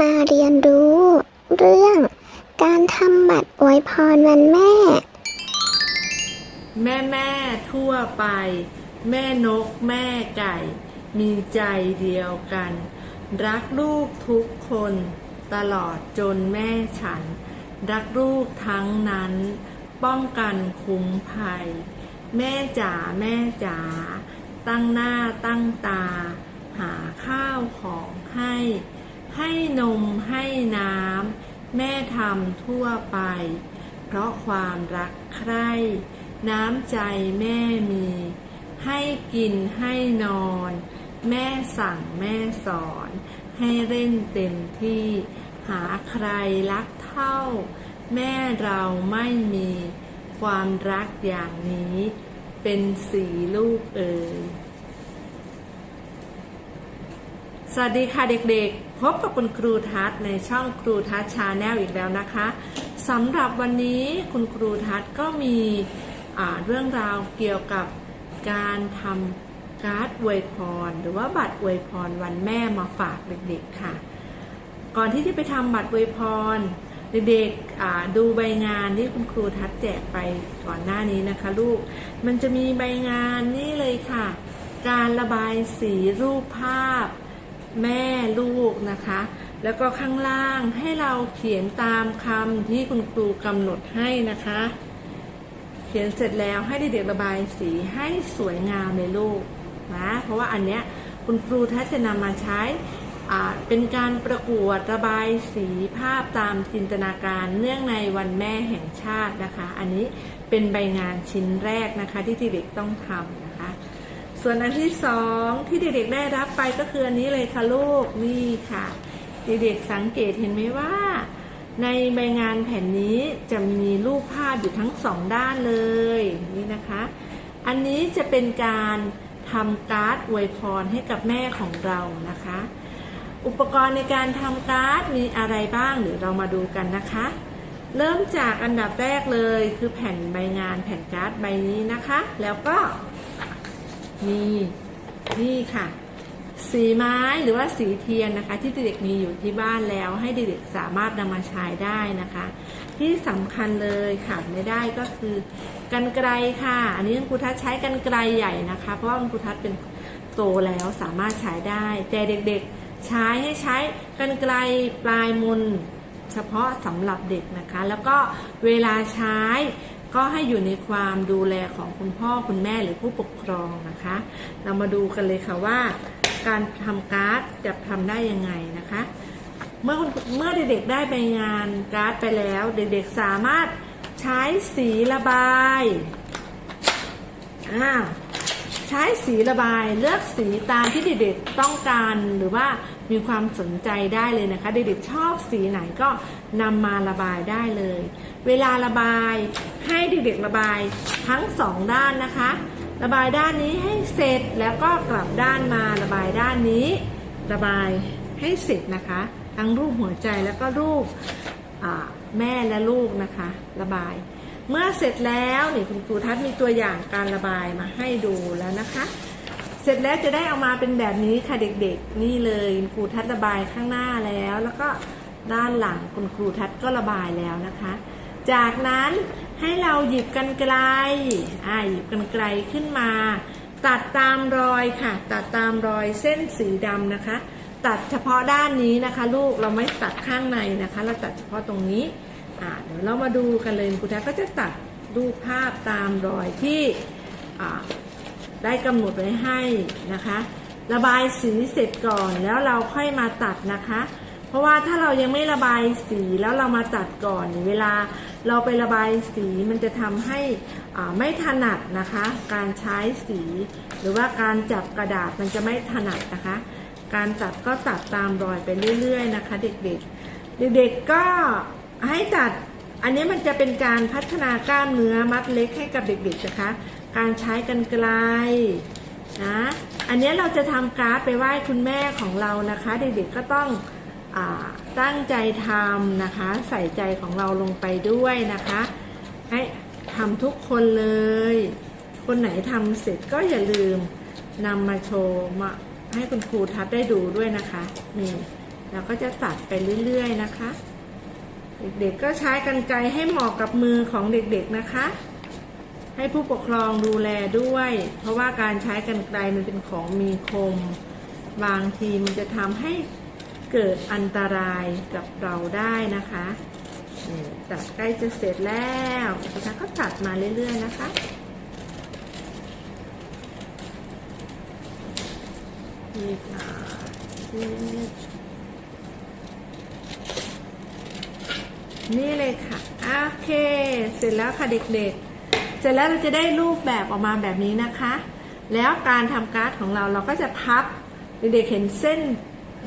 มาเรียนรู้ เรื่องการทำบัตรอวยพรวันแม่ แม่แม่ทั่วไป แม่นกแม่ไก่ มีใจเดียวกัน รักลูกทุกคน ตลอดจนแม่ฉัน รักลูกทั้งนั้น ป้องกันคุ้มภัย แม่จ๋าแม่จ๋าตั้งหน้าตั้งตา หาข้าวของให้ ให้นมให้น้ำแม่ทำทั่วไป เพราะความรักใคร่ น้ำใจแม่มี ให้กินให้นอน แม่สั่งแม่สอน ให้เล่นเต็มที่ หาใครรักเท่า แม่เราไม่มี ความรักอย่างนี้ เป็นสีลูกเอ๋ย สวัสดีค่ะเด็กๆ พบกับคุณครูทัศน์ในช่องครูทัศน์ชาแนลอีกแล้วนะคะสำหรับวันนี้คุณครูทัศน์ก็มีเรื่องราวเกี่ยวกับการทำการ์ดอวยพร หรือว่าบัตรอวยพรวันแม่มาฝากเด็กๆค่ะ ก่อนที่จะไปทำบัตรอวยพร เด็กๆดูใบงานที่คุณครูทัศน์แจกไปก่อนหน้านี้นะคะ ลูกมันจะมีใบงานนี่เลยค่ะ การระบายสีรูปภาพ แม่ลูกนะคะ แล้วก็ข้างล่างให้เราเขียนตามคำที่คุณครูกำหนดให้นะคะ เขียนเสร็จแล้วให้เด็กๆระบายสีให้สวยงามเลยลูกนะเพราะว่าอันเนี้ยคุณครูทัศน์จะนำมาใช้เป็นการประกวดระบายสีภาพตามจินตนาการเนื่องในวันแม่แห่งชาตินะคะ อันนี้เป็นใบงานชิ้นแรกนะคะที่เด็กต้องทำนะ ส่วนอันที่สองที่เด็กๆได้รับไปก็คืออันนี้เลยค่ะลูกนี่ค่ะ เด็กๆสังเกตเห็นไหมว่า ในใบงานแผ่นนี้จะมีรูปภาพอยู่ทั้งสองด้านเลยนี่นะคะ อันนี้จะเป็นการทำการ์ดอวยพรให้กับแม่ของเรานะคะ อุปกรณ์ในการทำการ์ดมีอะไรบ้างเดี๋ยวเรามาดูกันนะคะ เริ่มจากอันดับแรกเลยคือแผ่นใบงานแผ่นการ์ดใบนี้นะคะ แล้วก็ นี่นี่ค่ะ สีไม้หรือว่าสีเทียนนะคะ ที่เด็กๆมีอยู่ที่บ้านแล้ว ให้เด็กๆสามารถนำมาใช้ได้นะคะ ที่สำคัญเลยขาดไม่ได้ก็คือกันไกรค่ะ อันนี้คุณครูทัศใช้กันไกรใหญ่นะคะ เพราะว่าคุณครูทัศเป็นโตแล้วสามารถใช้ได้ แต่เด็กๆใช้ให้ใช้กันไกรปลายมุนเฉพาะสำหรับเด็กนะคะ แล้วก็เวลาใช้ ก็ให้อยู่ในความดูแลของคุณพ่อคุณแม่หรือผู้ปกครองนะคะ เรามาดูกันเลยค่ะว่า การทำการ์ดจะทำได้ยังไงนะคะ เมื่อเมื่อเด็กๆได้ไปงานการ์ดไปแล้ว เด็กๆสามารถใช้สีระบายอ่า ใช้สีระบายเลือกสีตามที่เด็กๆต้องการหรือว่ามีความสนใจได้เลยนะคะ เด็กๆชอบสีไหนก็นำมาระบายได้เลย เวลาระบายให้เด็กๆระบายทั้งสองด้านนะคะ ระบายด้านนี้ให้เสร็จแล้วก็กลับด้านมาระบายด้านนี้ ระบายให้เสร็จนะคะ ทั้งรูปหัวใจแล้วก็รูปแม่และลูกนะคะ ระบาย เมื่อเสร็จแล้วนี่คุณครูทัศน์มีตัวอย่างการระบายมาให้ดูแล้วนะคะ เสร็จแล้วจะได้เอามาเป็นแบบนี้ค่ะเด็กๆ นี่เลยคุณครูทัศน์ระบายข้างหน้าแล้ว แล้วก็ด้านหลังคุณครูทัศน์ก็ระบายแล้วนะคะ จากนั้นให้เราหยิบกันไกลอ่าหยิบกันไกลขึ้นมา ตัดตามรอยค่ะ ตัดตามรอยเส้นสีดำนะคะ ตัดเฉพาะด้านนี้นะคะ ลูกเราไม่ตัดข้างในนะคะ เราตัดเฉพาะตรงนี้ เดี๋ยวเรามาดูกันเลยคุณแทัศน์ก็จะตัดรูปภาพตามรอยที่ได้กำหนดไว้ให้นะคะ ระบายสีเสร็จก่อนแล้วเราค่อยมาตัดนะคะ เพราะว่าถ้าเรายังไม่ระบายสีแล้วเรามาตัดก่อน เวลาเราไประบายสีมันจะทำให้ไม่ถนัดนะคะ การใช้สี หรือว่าการจับกระดาษมันจะไม่ถนัดนะคะ การตัดก็ตัดตามรอยไปเรื่อย ๆ นะคะ เด็กๆ เด็กๆก็ ให้ตัดอันนี้มันจะเป็นการพัฒนากล้ามเนื้อมัดเล็กให้กับเด็กๆนะคะ การใช้กันไกลนะ อันนี้เราจะทำการ์ดไปไหว้คุณแม่ของเรานะคะ เด็กๆก็ต้องอตั้งใจทำนะคะ ใส่ใจของเราลงไปด้วยนะคะ ให้ทำทุกคนเลย คนไหนทำเสร็จก็อย่าลืมนำมาโชว์มาให้คุณครูทัศน์ได้ดูด้วยนะคะ นี่เราก็จะตัดไปเรื่อยๆนะคะ เด็กๆก็ใช้กันไกรให้เหมาะกับมือของเด็กๆนะคะ ให้ผู้ปกครองดูแลด้วย เพราะว่าการใช้กันไกรมันเป็นของมีคม บางทีมันจะทำให้เกิดอันตรายกับเราได้นะคะตัดใกล้จะเสร็จแล้วนะคะก็ตัดมาเรื่อยๆนะคะนี่ค่ะ นี่เลยค่ะ โอเค เสร็จแล้วค่ะเด็กๆ เสร็จแล้วเราจะได้รูปแบบออกมาแบบนี้นะคะ แล้วการทำการ์ดของเราเราก็จะพับ เด็กๆเห็นเส้น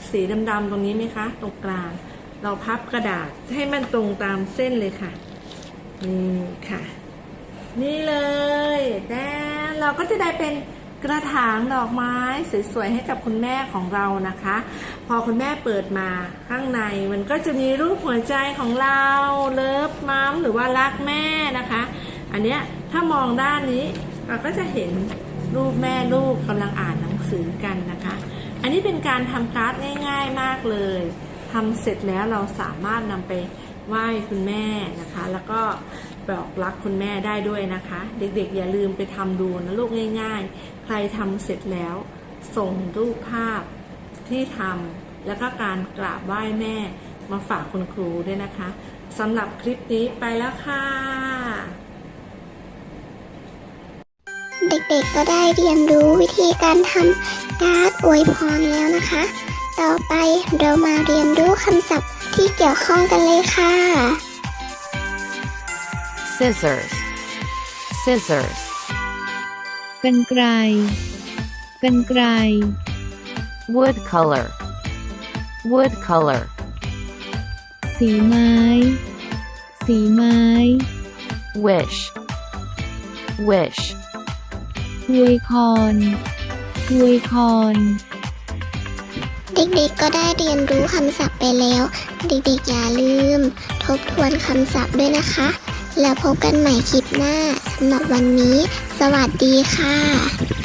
สีดำๆตรงนี้ไหมคะ ตรงกลาง เราพับกระดาษให้มันตรงตามเส้นเลยค่ะ นี่ค่ะ นี่เลย แล้วเราก็จะได้เป็น กระถางดอกไม้สวยๆให้กับคุณแม่ของเรานะคะ พอคุณแม่เปิดมาข้างในมันก็จะมีรูปหัวใจของเราเลิฟมัมหรือว่ารักแม่นะคะ อันเนี้ยถ้ามองด้านนี้เราก็จะเห็นรูปแม่ลูกกำลังอ่านหนังสือกันนะคะ อันนี้เป็นการทำการ์ดง่าย ๆมากเลยทำเสร็จแล้วเราสามารถนำไปไหว้คุณแม่นะคะ แล้วก็ บอกรักคุณแม่ได้ด้วยนะคะ เด็กๆ อย่าลืมไปทำดูนะลูกง่าย ๆ ใครทำเสร็จแล้ว ส่งรูปภาพที่ทำแล้วก็การกราบไหว้แม่มาฝากคุณครูด้วยนะคะสำหรับคลิปนี้ไปแล้วค่ะ เด็กๆก็ได้เรียนรู้วิธีการทำการ์ดอวยพรแล้วนะคะ ต่อไปเรามาเรียนรู้คำศัพท์ที่เกี่ยวข้องกันเลยค่ะ scissors scissors กันไกรกันไกร wood color wood color สีไม้ สีไม้ wish wish อวยพรอวยพร เด็กๆก็ได้เรียนรู้คำศัพท์ไปแล้ว เด็กๆอย่าลืม ทบทวนคำศัพท์ด้วยนะคะ แล้วพบกันใหม่คลิปหน้าสำหรับวันนี้ สวัสดีค่ะ